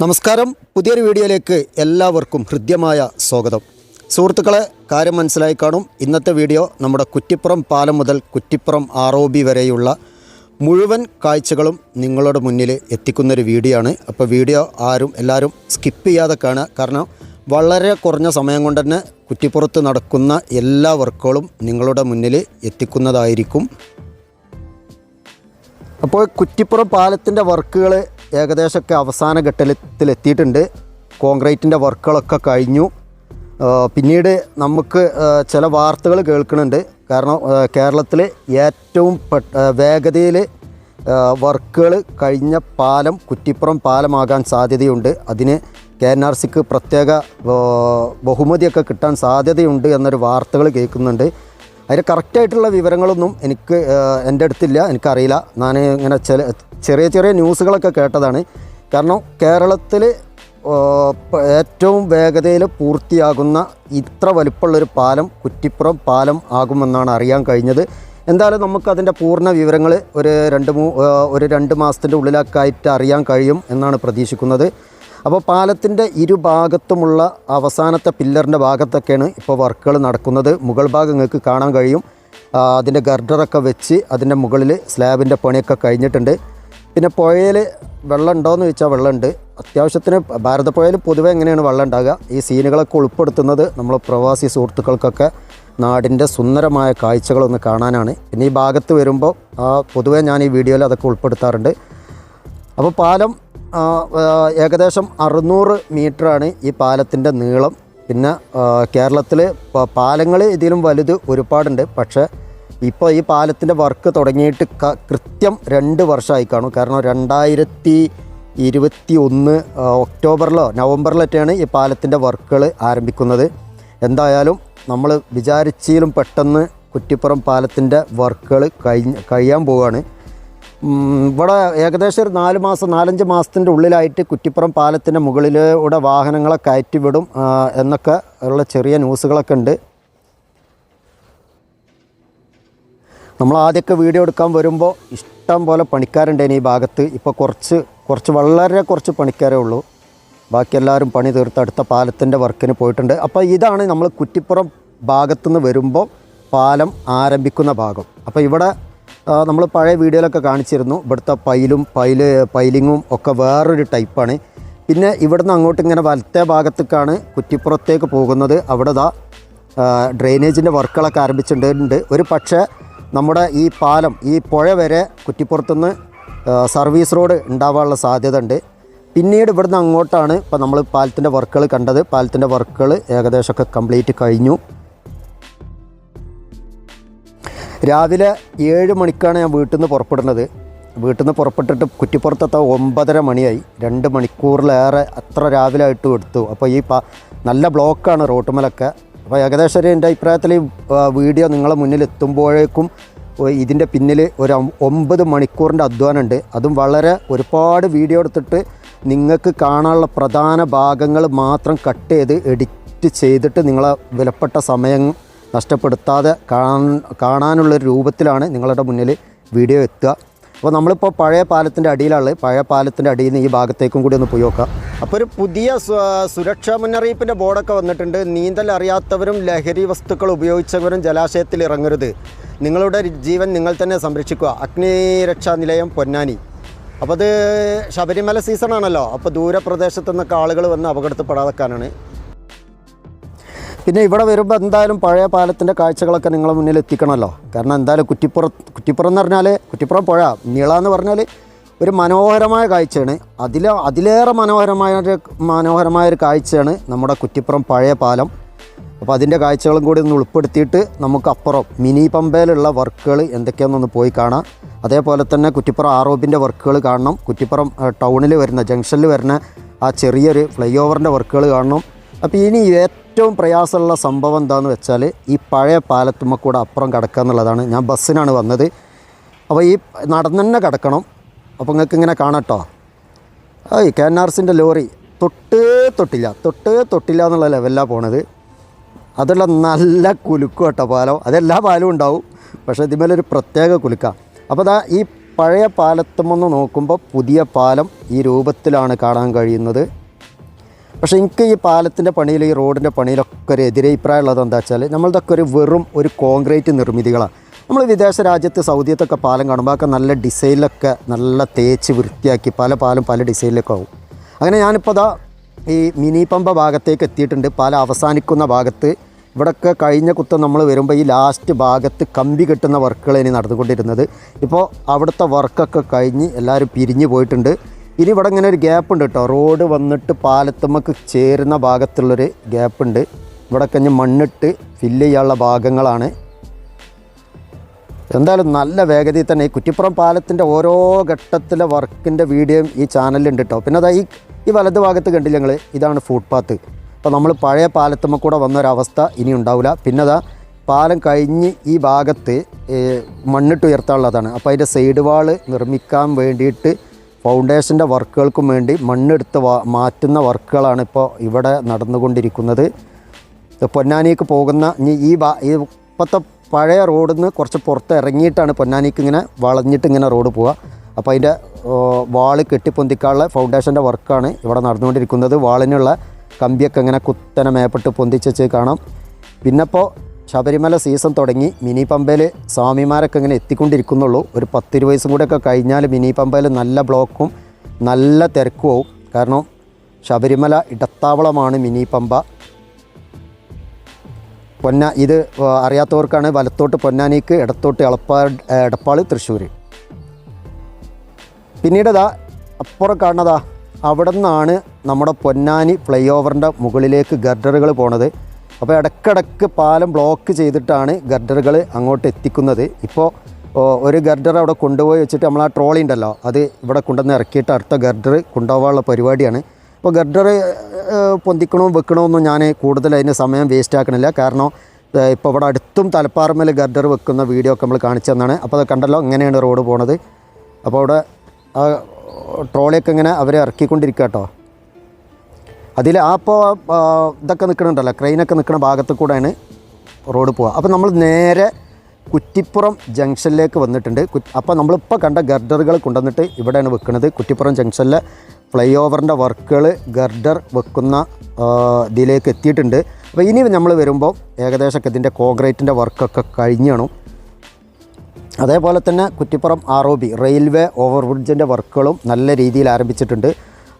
നമസ്കാരം. പുതിയൊരു വീഡിയോയിലേക്ക് എല്ലാവർക്കും ഹൃദ്യമായ സ്വാഗതം. സുഹൃത്തുക്കളെ കാര്യം മനസ്സിലായി കാണും. ഇന്നത്തെ വീഡിയോ നമ്മുടെ കുറ്റിപ്പുറം പാലം മുതൽ കുറ്റിപ്പുറം ആർ ഒ ബി വരെയുള്ള മുഴുവൻ കാഴ്ചകളും നിങ്ങളുടെ മുന്നിൽ എത്തിക്കുന്നൊരു വീഡിയോ ആണ് അപ്പോൾ വീഡിയോ ആരും എല്ലാവരും സ്കിപ്പ് ചെയ്യാതെ കാണുക. കാരണം വളരെ കുറഞ്ഞ സമയം കൊണ്ട് തന്നെ കുറ്റിപ്പുറത്ത് നടക്കുന്ന എല്ലാ വർക്കുകളും നിങ്ങളുടെ മുന്നിൽ എത്തിക്കുന്നതായിരിക്കും. അപ്പോൾ കുറ്റിപ്പുറം പാലത്തിന്റെ വർക്കുകൾ ഏകദേശമൊക്കെ അവസാന ഘട്ടത്തിലെത്തിയിട്ടുണ്ട്. കോൺക്രീറ്റിന്റെ വർക്കുകളൊക്കെ കഴിഞ്ഞു. പിന്നീട് നമുക്ക് ചില വാർത്തകൾ കേൾക്കുന്നുണ്ട്. കാരണം കേരളത്തിൽ ഏറ്റവും വേഗതയിൽ വർക്കുകൾ കഴിഞ്ഞ പാലം കുറ്റിപ്പുറം പാലമാകാൻ സാധ്യതയുണ്ട്. അതിന് കെ എൻ ആർ സിക്ക് പ്രത്യേക ബഹുമതിയൊക്കെ കിട്ടാൻ സാധ്യതയുണ്ട് എന്നൊരു വാർത്തകൾ കേൾക്കുന്നുണ്ട്. അതിന് കറക്റ്റായിട്ടുള്ള വിവരങ്ങളൊന്നും എനിക്ക് എന്റെ അടുത്തില്ല. എനിക്കറിയില്ല. ഞാൻ ഇങ്ങനെ ചില ചെറിയ ചെറിയ ന്യൂസുകളൊക്കെ കേട്ടതാണ്. കാരണം കേരളത്തിൽ ഏറ്റവും വേഗതയിൽ പൂർത്തിയാകുന്ന ഇത്ര വലിപ്പമുള്ളൊരു പാലം കുറ്റിപ്പുറം പാലം ആകുമെന്നാണ് അറിയാൻ കഴിഞ്ഞത്. എന്തായാലും നമുക്കതിന്റെ പൂർണ വിവരങ്ങൾ ഒരു രണ്ട് മൂ ഒരു രണ്ട് മാസത്തിന്റെ ഉള്ളിലൊക്കെ ആയിട്ട് അറിയാൻ കഴിയും എന്നാണ് പ്രതീക്ഷിക്കുന്നത്. അപ്പോൾ പാലത്തിന്റെ ഇരുഭാഗത്തുമുള്ള അവസാനത്തെ പില്ലറിന്റെ ഭാഗത്തൊക്കെയാണ് ഇപ്പോൾ വർക്കുകൾ നടക്കുന്നത്. മുകൾ ഭാഗം നിങ്ങൾക്ക് കാണാൻ കഴിയും. അതിന്റെ ഗർഡറൊക്കെ വെച്ച് അതിന്റെ മുകളിൽ സ്ലാബിന്റെ പണിയൊക്കെ കഴിഞ്ഞിട്ടുണ്ട്. പിന്നെ പുഴയിൽ വെള്ളം ഉണ്ടോയെന്ന് ചോദിച്ചാൽ വെള്ളമുണ്ട്. അത്യാവശ്യത്തിന് ഭാരതപ്പുഴയിൽ പൊതുവെ എങ്ങനെയാണ് വെള്ളം ഉണ്ടാകുക? ഈ സീനുകളൊക്കെ ഉൾപ്പെടുത്തുന്നത് നമ്മൾ പ്രവാസി സുഹൃത്തുക്കൾക്കൊക്കെ നാടിന്റെ സുന്ദരമായ കാഴ്ചകളൊന്ന് കാണാനാണ്. പിന്നെ ഈ ഭാഗത്ത് വരുമ്പോൾ പൊതുവേ ഞാൻ ഈ വീഡിയോയിൽ അതൊക്കെ ഉൾപ്പെടുത്താറുണ്ട്. അപ്പോൾ പാലം ഏകദേശം അറുന്നൂറ് മീറ്ററാണ് ഈ പാലത്തിന്റെ നീളം. പിന്നെ കേരളത്തിൽ പാലങ്ങൾ ഇതിലും വലുത് ഒരുപാടുണ്ട്. പക്ഷേ ഇപ്പോൾ ഈ പാലത്തിന്റെ വർക്ക് തുടങ്ങിയിട്ട് കൃത്യം രണ്ട് വർഷമായി കാണും. കാരണം രണ്ടായിരത്തി ഇരുപത്തി ഒന്ന് ഒക്ടോബറിലോ നവംബറിലൊക്കെയാണ് ഈ പാലത്തിന്റെ വർക്കുകൾ ആരംഭിക്കുന്നത്. എന്തായാലും നമ്മൾ വിചാരിച്ചതിലും പെട്ടെന്ന് കുറ്റിപ്പുറം പാലത്തിന്റെ വർക്കുകൾ കഴിഞ്ഞ് കഴിയാൻ പോവുകയാണ്. ഇവിടെ ഏകദേശം ഒരു നാല് മാസം നാലഞ്ച് മാസത്തിന്റെ ഉള്ളിലായിട്ട് കുറ്റിപ്പുറം പാലത്തിന്റെ മുകളിലൂടെ വാഹനങ്ങളെ കയറ്റിവിടും വിടും എന്നൊക്കെ ഉള്ള ചെറിയ ന്യൂസുകളൊക്കെ ഉണ്ട്. നമ്മൾ ആദ്യമൊക്കെ വീഡിയോ എടുക്കാൻ വരുമ്പോൾ ഇഷ്ടം പോലെ പണിക്കാരുണ്ടേന് ഈ ഭാഗത്ത്. ഇപ്പോൾ കുറച്ച് കുറച്ച് വളരെ കുറച്ച് പണിക്കാരേ ഉള്ളൂ. ബാക്കി എല്ലാവരും പണി തീർത്ത് അടുത്ത പാലത്തിന്റെ വർക്കിന് പോയിട്ടുണ്ട്. അപ്പോൾ ഇതാണ് നമ്മൾ കുറ്റിപ്പുറം ഭാഗത്തുനിന്ന് വരുമ്പോൾ പാലം ആരംഭിക്കുന്ന ഭാഗം. അപ്പോൾ ഇവിടെ നമ്മൾ പഴയ വീഡിയോയിലൊക്കെ കാണിച്ചിരുന്നു. ഇവിടുത്തെ പൈലും പൈൽ പൈലിങ്ങും ഒക്കെ വേറൊരു ടൈപ്പാണ്. പിന്നെ ഇവിടുന്ന് അങ്ങോട്ട് ഇങ്ങനെ വലത്തെ ഭാഗത്തേക്കാണ് കുറ്റിപ്പുറത്തേക്ക് പോകുന്നത്. അവിടെ ദാ ഡ്രെയിനേജിന്റെ വർക്കുകളൊക്കെ ആരംഭിച്ചിട്ടുണ്ട്. ഒരു പക്ഷേ നമ്മുടെ ഈ പാലം ഈ പുഴ വരെ കുറ്റിപ്പുറത്തുനിന്ന് സർവീസ് റോഡ് ഉണ്ടാവാനുള്ള സാധ്യത ഉണ്ട് പിന്നീട് ഇവിടുന്ന് അങ്ങോട്ടാണ് ഇപ്പോൾ നമ്മൾ പാലത്തിന്റെ വർക്കുകൾ കണ്ടത്. പാലത്തിന്റെ വർക്കുകൾ ഏകദേശമൊക്കെ കംപ്ലീറ്റ് കഴിഞ്ഞു. രാവിലെ ഏഴ് മണിക്കാണ് ഞാൻ വീട്ടിൽ നിന്ന് പുറപ്പെടുന്നത്. വീട്ടിൽ നിന്ന് പുറപ്പെട്ടിട്ട് കുറ്റിപ്പുറത്തെത്താൻ ഒമ്പതര മണിയായി. രണ്ട് മണിക്കൂറിലേറെ അത്ര രാവിലെ ആയിട്ടും എടുത്തു. അപ്പോൾ ഈ നല്ല ബ്ലോക്കാണ് റോട്ടുമലൊക്കെ. അപ്പോൾ ഏകദേശം ഒരു എന്റെ അഭിപ്രായത്തിൽ വീഡിയോ നിങ്ങളെ മുന്നിൽ എത്തുമ്പോഴേക്കും ഇതിന്റെ പിന്നിൽ ഒരു ഒമ്പത് മണിക്കൂറിന്റെ അധ്വാനമുണ്ട് അതും വളരെ ഒരുപാട് വീഡിയോ എടുത്തിട്ട് നിങ്ങൾക്ക് കാണാനുള്ള പ്രധാന ഭാഗങ്ങൾ മാത്രം കട്ട് ചെയ്ത് എഡിറ്റ് ചെയ്തിട്ട് നിങ്ങളെ വിലപ്പെട്ട സമയം നഷ്ടപ്പെടുത്താതെ കാണാൻ കാണാനുള്ളൊരു രൂപത്തിലാണ് നിങ്ങളുടെ മുന്നിൽ വീഡിയോ എത്തുക. അപ്പോൾ നമ്മളിപ്പോൾ പഴയ പാലത്തിന്റെ അടിയിലാണ്. പഴയ പാലത്തിന്റെ അടിയിൽ നിന്ന് ഈ ഭാഗത്തേക്കും കൂടി ഒന്ന് പോയി നോക്കാം. അപ്പോൾ ഒരു പുതിയ സുരക്ഷാ മുന്നറിയിപ്പിന്റെ ബോർഡൊക്കെ വന്നിട്ടുണ്ട്. നീന്തൽ അറിയാത്തവരും ലഹരി വസ്തുക്കൾ ഉപയോഗിച്ചവരും ജലാശയത്തിൽ ഇറങ്ങരുത്. നിങ്ങളുടെ ജീവൻ നിങ്ങൾ തന്നെ സംരക്ഷിക്കുക. അഗ്നിരക്ഷാ നിലയം പൊന്നാനി. അപ്പോൾ അത് ശബരിമല സീസണാണല്ലോ. അപ്പോൾ ദൂരപ്രദേശത്തു നിന്നൊക്കെ ആളുകൾ വന്ന് അപകടത്തിൽപ്പെടാതെക്കാനാണ് പിന്നെ ഇവിടെ വരുമ്പോൾ എന്തായാലും പഴയ പാലത്തിന്റെ കാഴ്ചകളൊക്കെ നിങ്ങളെ മുന്നിൽ എത്തിക്കണമല്ലോ. കാരണം എന്തായാലും കുറ്റിപ്പുറം കുറ്റിപ്പുറം എന്ന് പറഞ്ഞാൽ കുറ്റിപ്പുറം പുഴ നീള എന്ന് പറഞ്ഞാൽ ഒരു മനോഹരമായ കാഴ്ചയാണ്. അതിൽ അതിലേറെ മനോഹരമായ ഒരു മനോഹരമായ ഒരു കാഴ്ചയാണ് നമ്മുടെ കുറ്റിപ്പുറം പഴയ പാലം. അപ്പോൾ അതിന്റെ കാഴ്ചകളും കൂടി ഒന്ന് ഉൾപ്പെടുത്തിയിട്ട് നമുക്ക് അപ്പുറം മിനി പമ്പയിലുള്ള വർക്കുകൾ എന്തൊക്കെയാണെന്നൊന്ന് പോയി കാണാം. അതേപോലെ തന്നെ കുറ്റിപ്പുറം ആറോബിന്റെ വർക്കുകൾ കാണണം. കുറ്റിപ്പുറം ടൗണിൽ വരുന്ന ജംഗ്ഷനിൽ വരുന്ന ആ ചെറിയൊരു ഫ്ലൈ ഓവറിന്റെ വർക്കുകൾ കാണണം. അപ്പോൾ ഇനി ഏറ്റവും പ്രയാസമുള്ള സംഭവം എന്താണെന്ന് വെച്ചാൽ ഈ പഴയ പാലത്തുമ്മ കൂടെ അപ്പുറം കിടക്കുക എന്നുള്ളതാണ്. ഞാൻ ബസ്സിനാണ് വന്നത്. അപ്പോൾ ഈ നടന്നു തന്നെ കിടക്കണം. അപ്പോൾ നിങ്ങൾക്ക് ഇങ്ങനെ കാണട്ടോ ഈ കെ എൻ ആർ സിന്റെ ലോറി തൊട്ട് തൊട്ടില്ല. തൊട്ട് തൊട്ടില്ല എന്നുള്ള ലെവലിലാണ് പോണത്. അതുള്ള നല്ല കുലുക്കും കേട്ടോ പാലം. അതെല്ലാ പാലും ഉണ്ടാവും. പക്ഷേ ഇതിന്മേലൊരു പ്രത്യേക കുലുക്കാണ് അപ്പോൾ അതാ ഈ പഴയ പാലത്തുമെന്ന് നോക്കുമ്പോൾ പുതിയ പാലം ഈ രൂപത്തിലാണ് കാണാൻ കഴിയുന്നത്. പക്ഷേ എനിക്ക് ഈ പാലത്തിന്റെ പണിയിൽ ഈ റോഡിന്റെ പണിയിലൊക്കെ ഒരു എതിരഭിപ്രായം ഉള്ളത് എന്താ വെച്ചാൽ നമ്മളിതൊക്കെ ഒരു വെറും ഒരു കോൺക്രീറ്റ് നിർമ്മിതികളാണ്. നമ്മൾ വിദേശ രാജ്യത്ത് സൗദിയത്തൊക്കെ പാലം കാണുമ്പോൾ ഒക്കെ നല്ല ഡിസൈനിലൊക്കെ നല്ല തേച്ച് വൃത്തിയാക്കി പല പാലും പല ഡിസൈനിലൊക്കെ ആവും. അങ്ങനെ ഞാനിപ്പോൾ അതാ ഈ മിനി പമ്പ ഭാഗത്തേക്ക് എത്തിയിട്ടുണ്ട്. പാലം അവസാനിക്കുന്ന ഭാഗത്ത് ഇവിടെയൊക്കെ കഴിഞ്ഞ കുത്തം നമ്മൾ വരുമ്പോൾ ഈ ലാസ്റ്റ് ഭാഗത്ത് കമ്പി കെട്ടുന്ന വർക്കുകൾ ഇനി നടന്നുകൊണ്ടിരുന്നത്. ഇപ്പോൾ അവിടുത്തെ വർക്കൊക്കെ കഴിഞ്ഞ് എല്ലാവരും പിരിഞ്ഞു പോയിട്ടുണ്ട്. ഇനി ഇവിടെ ഇങ്ങനെ ഒരു ഗ്യാപ്പ് ഉണ്ട് കേട്ടോ റോഡ് വന്നിട്ട് പാലത്തുമ്മക്ക് ചേരുന്ന ഭാഗത്തുള്ളൊരു ഗ്യാപ്പ് ഉണ്ട്. ഇവിടെ കഴിഞ്ഞ് മണ്ണിട്ട് ഫില്ല് ചെയ്യാനുള്ള ഭാഗങ്ങളാണ്. എന്തായാലും നല്ല വേഗതയിൽ തന്നെ ഈ കുറ്റിപ്പുറം പാലത്തിന്റെ ഓരോ ഘട്ടത്തിലെ വർക്കിന്റെ വീഡിയോയും ഈ ചാനലിലുണ്ട് കേട്ടോ പിന്നെ അതാ ഈ ഈ വലത് ഭാഗത്ത് കണ്ടില്ല ഞങ്ങൾ ഇതാണ് ഫുട്പാത്ത് അപ്പോൾ നമ്മൾ പഴയ പാലത്തുമ്മ കൂടെ വന്നൊരവസ്ഥ ഇനി ഉണ്ടാവില്ല. പിന്നെ അതാ പാലം കഴിഞ്ഞ് ഈ ഭാഗത്ത് മണ്ണിട്ട് ഉയർത്താനുള്ളതാണ്. അപ്പോൾ അതിന്റെ സൈഡ് വാൾ നിർമ്മിക്കാൻ വേണ്ടിയിട്ട് ഫൗണ്ടേഷന്റെ വർക്കുകൾക്കും വേണ്ടി മണ്ണെടുത്ത് മാറ്റുന്ന വർക്കുകളാണ് ഇപ്പോൾ ഇവിടെ നടന്നുകൊണ്ടിരിക്കുന്നത്. പൊന്നാനിക്ക് പോകുന്ന ഈ ഇപ്പോഴത്തെ പഴയ റോഡിൽ നിന്ന് കുറച്ച് പുറത്ത് ഇറങ്ങിയിട്ടാണ് പൊന്നാനിക്ക് ഇങ്ങനെ വളഞ്ഞിട്ട് ഇങ്ങനെ റോഡ് പോവുക. അപ്പോൾ അതിന്റെ വാൾ കെട്ടിപ്പൊന്തിക്കാനുള്ള ഫൗണ്ടേഷന്റെ വർക്കാണ് ഇവിടെ നടന്നുകൊണ്ടിരിക്കുന്നത്. വാളിനുള്ള കമ്പിയൊക്കെ ഇങ്ങനെ കുത്തനെ മേപ്പെട്ട് പൊന്തിച്ച് കാണാം. പിന്നെ ഇപ്പോൾ ശബരിമല സീസൺ തുടങ്ങി മിനി പമ്പയിൽ സ്വാമിമാരൊക്കെ ഇങ്ങനെ എത്തിക്കൊണ്ടിരിക്കുന്നുള്ളൂ. ഒരു പത്തിരു വയസ്സും കൂടെയൊക്കെ കഴിഞ്ഞാൽ മിനി പമ്പയിൽ നല്ല ബ്ലോക്കും നല്ല തിരക്കും ആവും. കാരണം ശബരിമല ഇടത്താവളമാണ് മിനി പമ്പ. പൊന്ന ഇത് അറിയാത്തവർക്കാണ് വലത്തോട്ട് പൊന്നാനിക്ക് ഇടത്തോട്ട് എളപ്പാ എടപ്പാൾ തൃശ്ശൂർ പിന്നീട് ഇതാ അപ്പുറം കാണുന്നതാ അവിടെ നിന്നാണ് നമ്മുടെ പൊന്നാനി ഫ്ലൈ ഓവറിന്റെ മുകളിലേക്ക് ഗർഡറുകൾ പോണത്. അപ്പോൾ ഇടക്കിടക്ക് പാലം ബ്ലോക്ക് ചെയ്തിട്ടാണ് ഗർഡറുകൾ അങ്ങോട്ട് എത്തിക്കുന്നത്. ഇപ്പോൾ ഒരു ഗർഡർ അവിടെ കൊണ്ടുപോയി വെച്ചിട്ട് നമ്മൾ ആ ട്രോളി ഉണ്ടല്ലോ അത് ഇവിടെ കൊണ്ടുവന്ന് ഇറക്കിയിട്ട് അടുത്ത ഗർഡർ കൊണ്ടുപോകാനുള്ള പരിപാടിയാണ്. അപ്പോൾ ഗർഡർ പൊന്തിക്കണോ വെക്കണമെന്നും ഞാൻ കൂടുതൽ അതിന് സമയം വേസ്റ്റ് ആക്കണില്ല. കാരണം ഇപ്പോൾ ഇവിടെ അടുത്തും തലപ്പാറമ്മൽ ഗർഡർ വെക്കുന്ന വീഡിയോ ഒക്കെ നമ്മൾ കാണിച്ചു തന്നാണ്. അപ്പോൾ അത് കണ്ടല്ലോ ഇങ്ങനെയാണ് റോഡ് പോണത്. അപ്പോൾ അവിടെ ആ ട്രോളിയൊക്കെ ഇങ്ങനെ അവരെ ഇറക്കിക്കൊണ്ടിരിക്കുക കേട്ടോ. അതിൽ ആ ഇപ്പോൾ ഇതൊക്കെ നിൽക്കണുണ്ടല്ലോ ക്രെയിനൊക്കെ നിൽക്കുന്ന ഭാഗത്ത് കൂടെയാണ് റോഡ് പോവുക. അപ്പോൾ നമ്മൾ നേരെ കുറ്റിപ്പുറം ജംഗ്ഷനിലേക്ക് വന്നിട്ടുണ്ട്. അപ്പോൾ നമ്മളിപ്പോൾ കണ്ട ഗർഡറുകൾ കൊണ്ടുവന്നിട്ട് ഇവിടെയാണ് വെക്കുന്നത് കുറ്റിപ്പുറം ജംഗ്ഷനിലെ ഫ്ലൈ ഓവറിന്റെ വർക്കുകൾ ഗർഡർ വെക്കുന്ന ഇതിലേക്ക് എത്തിയിട്ടുണ്ട്. അപ്പോൾ ഇനി നമ്മൾ വരുമ്പോൾ ഏകദേശം ഇതിന്റെ കോൺക്രീറ്റിന്റെ വർക്കൊക്കെ കഴിഞ്ഞാണ് അതേപോലെ തന്നെ Kuttippuram R O B railway ഓവർബ്രിഡ്ജിന്റെ വർക്കുകളും നല്ല രീതിയിൽ ആരംഭിച്ചിട്ടുണ്ട്.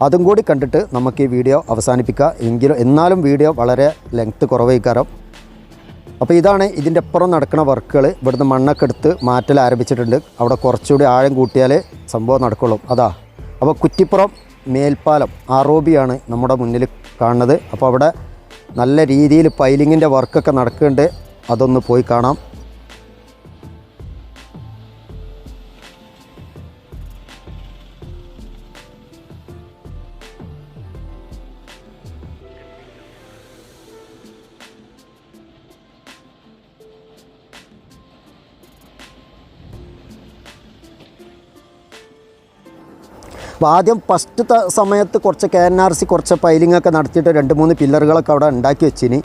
അതും കൂടി കണ്ടിട്ട് നമുക്ക് ഈ വീഡിയോ അവസാനിപ്പിക്കാം. എങ്കിലും എന്നാലും വീഡിയോ വളരെ ലെങ്ത്ത് കുറവേക്കാരം. അപ്പോൾ ഇതാണ് ഇതിന്റെ അപ്പുറം നടക്കുന്ന വർക്കുകൾ ഇവിടുന്ന് മണ്ണൊക്കെ എടുത്ത് മാറ്റൽ ആരംഭിച്ചിട്ടുണ്ട്. അവിടെ കുറച്ചുകൂടി ആഴം കൂട്ടിയാലേ സംഭവം നടക്കുള്ളൂ. അതാ. അപ്പോൾ കുറ്റിപ്പുറം മേൽപ്പാലം ആറോബിയാണ് നമ്മുടെ മുന്നിൽ കാണുന്നത്. അപ്പോൾ അവിടെ നല്ല രീതിയിൽ പൈലിങ്ങിന്റെ വർക്കൊക്കെ നടക്കുന്നുണ്ട്. അതൊന്ന് പോയി കാണാം. അപ്പോൾ ആദ്യം ഫസ്റ്റ് സമയത്ത് കുറച്ച് കെ എൻ ആർ സി കുറച്ച് പൈലിംഗ് ഒക്കെ നടത്തിയിട്ട് രണ്ട് മൂന്ന് പില്ലറുകളൊക്കെ അവിടെ ഉണ്ടാക്കി വെച്ചിനി.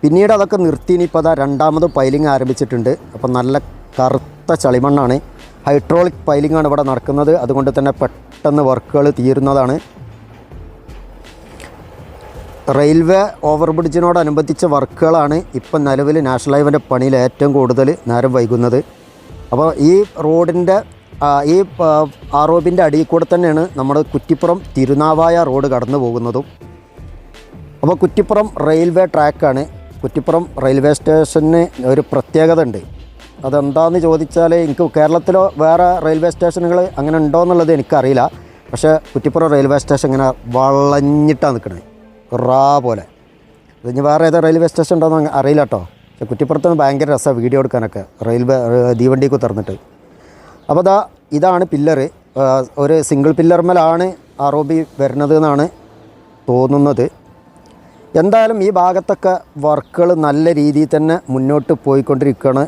പിന്നീട് അതൊക്കെ നിർത്തിയിനി ഇപ്പോൾ അതാ രണ്ടാമത് പൈലിംഗ് ആരംഭിച്ചിട്ടുണ്ട്. അപ്പോൾ നല്ല കറുത്ത ചളിമണ്ണാണ്. ഹൈഡ്രോളിക് പൈലിംഗ് ആണ് ഇവിടെ നടക്കുന്നത്. അതുകൊണ്ട് തന്നെ പെട്ടെന്ന് വർക്കുകൾ തീരുന്നതാണ്. റെയിൽവേ ഓവർബ്രിഡ്ജിനോടനുബന്ധിച്ച വർക്കുകളാണ് ഇപ്പം നിലവിൽ നാഷണൽ ഹൈവേന്റെ പണിയിൽ ഏറ്റവും കൂടുതൽ നേരം വൈകുന്നത്. അപ്പോൾ ഈ റോഡിന്റെ ഈ ആറോബിന്റെ അടിയിൽ കൂടെ തന്നെയാണ് നമ്മുടെ കുറ്റിപ്പുറം തിരുനാവായ റോഡ് കടന്നു പോകുന്നതും. അപ്പോൾ കുറ്റിപ്പുറം റെയിൽവേ ട്രാക്കാണ്. കുറ്റിപ്പുറം റെയിൽവേ സ്റ്റേഷന് ഒരു പ്രത്യേകത ഉണ്ട്. അതെന്താണെന്ന് ചോദിച്ചാൽ എനിക്ക് കേരളത്തിലോ വേറെ റെയിൽവേ സ്റ്റേഷനുകൾ അങ്ങനെ ഉണ്ടോ എന്നുള്ളത് എനിക്കറിയില്ല. പക്ഷേ കുറ്റിപ്പുറം റെയിൽവേ സ്റ്റേഷൻ ഇങ്ങനെ വളഞ്ഞിട്ടാണ് നിൽക്കുന്നത് റാ പോലെ. ഇനി വേറെ ഏതാ റെയിൽവേ സ്റ്റേഷൻ ഉണ്ടോയെന്ന് അറിയില്ല കേട്ടോ. പക്ഷേ കുറ്റിപ്പുറത്തുനിന്ന് ഭയങ്കര രസമാണ് വീഡിയോ എടുക്കാനൊക്കെ. റെയിൽവേ തീവണ്ടിക്ക് കുത്തിറന്നിട്ട് അപ്പോൾ ദാ ഇതാണ് പില്ലറ്. ഒരു സിംഗിൾ പില്ലർമലാണ് അറോബി വരുന്നത് എന്നാണ് തോന്നുന്നത്. എന്തായാലും ഈ ഭാഗത്തൊക്കെ വർക്കുകൾ നല്ല രീതിയിൽ തന്നെ മുന്നോട്ട് പോയിക്കൊണ്ടിരിക്കുകയാണ്.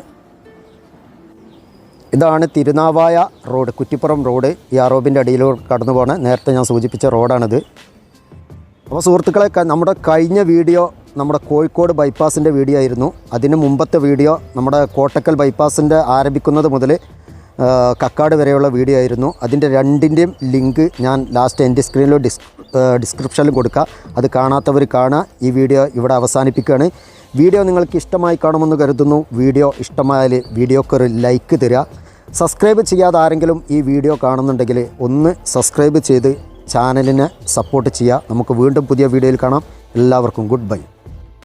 ഇതാണ് തിരുനാവായ റോഡ് കുറ്റിപ്പുറം റോഡ്. ഈ ആറോബിന്റെ അടിയിലൂടെ കടന്നു പോണ നേരത്തെ ഞാൻ സൂചിപ്പിച്ച റോഡാണിത്. അപ്പോൾ സുഹൃത്തുക്കളെ നമ്മുടെ കഴിഞ്ഞ വീഡിയോ നമ്മുടെ കോഴിക്കോട് ബൈപ്പാസിന്റെ വീഡിയോ ആയിരുന്നു. അതിന് മുമ്പത്തെ വീഡിയോ നമ്മുടെ കോട്ടക്കൽ ബൈപ്പാസിന്റെ ആരംഭിക്കുന്നത് മുതൽ കക്കാട് വരെയുള്ള വീഡിയോ ആയിരുന്നു. അതിന്റെ രണ്ടിന്റെയും ലിങ്ക് ഞാൻ ലാസ്റ്റ് എന്റെ സ്ക്രീനിലോ ഡിസ് ഡിസ്ക്രിപ്ഷനിലും കൊടുക്കുക അത് കാണാത്തവർ കാണുക. ഈ വീഡിയോ ഇവിടെ അവസാനിപ്പിക്കുകയാണ്. വീഡിയോ നിങ്ങൾക്ക് ഇഷ്ടമായി കാണുമെന്ന് കരുതുന്നു. വീഡിയോ ഇഷ്ടമായാൽ വീഡിയോക്ക് ഒരു ലൈക്ക് തരിക. സബ്സ്ക്രൈബ് ചെയ്യാതെ ആരെങ്കിലും ഈ വീഡിയോ കാണുന്നുണ്ടെങ്കിൽ ഒന്ന് സബ്സ്ക്രൈബ് ചെയ്ത് ചാനലിനെ സപ്പോർട്ട് ചെയ്യുക. നമുക്ക് വീണ്ടും പുതിയ വീഡിയോയിൽ കാണാം. എല്ലാവർക്കും ഗുഡ് ബൈ